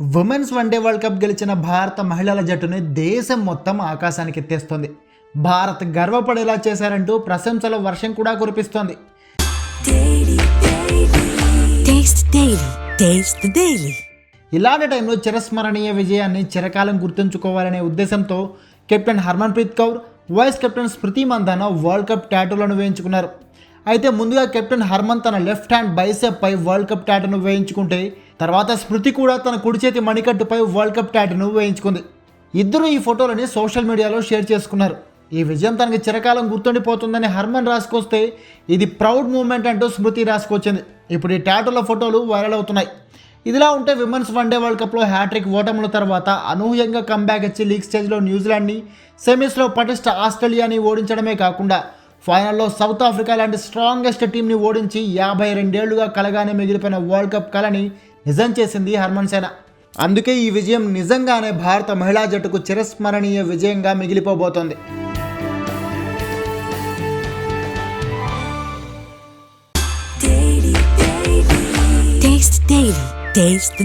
Women's one day world cup గెలిచిన భారత మహిళల జట్టుని దేశం మొత్తం ఆకాశానికి ఎత్తేస్తోంది. భారత్ గర్వపడేలా చేశారంటూ ప్రశంసల వర్షం కూడా కురిపిస్తోంది. ఇలాంటి టైంలో చిరస్మరణీయ విజయాన్ని చిరకాలం గుర్తుంచుకోవాలనే ఉద్దేశంతో captain Harmanpreet Kaur vice captain Smriti Mandhana world cup టాటూలను వేయించుకున్నారు. అయితే ముందుగా కెప్టెన్ హర్మన్ తన లెఫ్ట్ హ్యాండ్ బైసెప్ పై వరల్డ్ కప్ టాటూను వేయించుకుంటే తర్వాత స్మృతి కూడా తన కుడి చేతి మణికట్టుపై వరల్డ్ కప్ టాటూను వేయించుకుంది. ఇద్దరు ఈ ఫోటోలని సోషల్ మీడియాలో షేర్ చేసుకున్నారు. ఈ విజయం తనకి చిరకాలం గుర్తుండిపోతుందని హర్మన్ రాసుకొస్తే ఇది ప్రౌడ్ మూమెంట్ అంటూ స్మృతి రాసుకొచ్చింది. ఇప్పుడు ఈ ట్యాటూల ఫోటోలు వైరల్ అవుతున్నాయి. ఇదిలా ఉంటే విమెన్స్ వన్డే వరల్డ్ కప్లో హ్యాట్రిక్ ఓటముల తర్వాత అనూహ్యంగా కంబ్యాక్ ఇచ్చి లీగ్ స్టేజ్లో న్యూజిలాండ్ని సెమీస్లో పటిష్ట ఆస్ట్రేలియాని ఓడించడమే కాకుండా ఫైనల్లో సౌత్ ఆఫ్రికా లాంటి స్ట్రాంగెస్ట్ టీంని ఓడించి యాభై రెండేళ్ళుగా కలగానే మిగిలిపోయిన వరల్డ్ కప్ కలని నిజం చేసింది హర్మన్ సేన. అందుకే ఈ విజయం నిజంగానే భారత మహిళా జట్టుకు చిరస్మరణీయ విజయంగా మిగిలిపోబోతోంది. Taste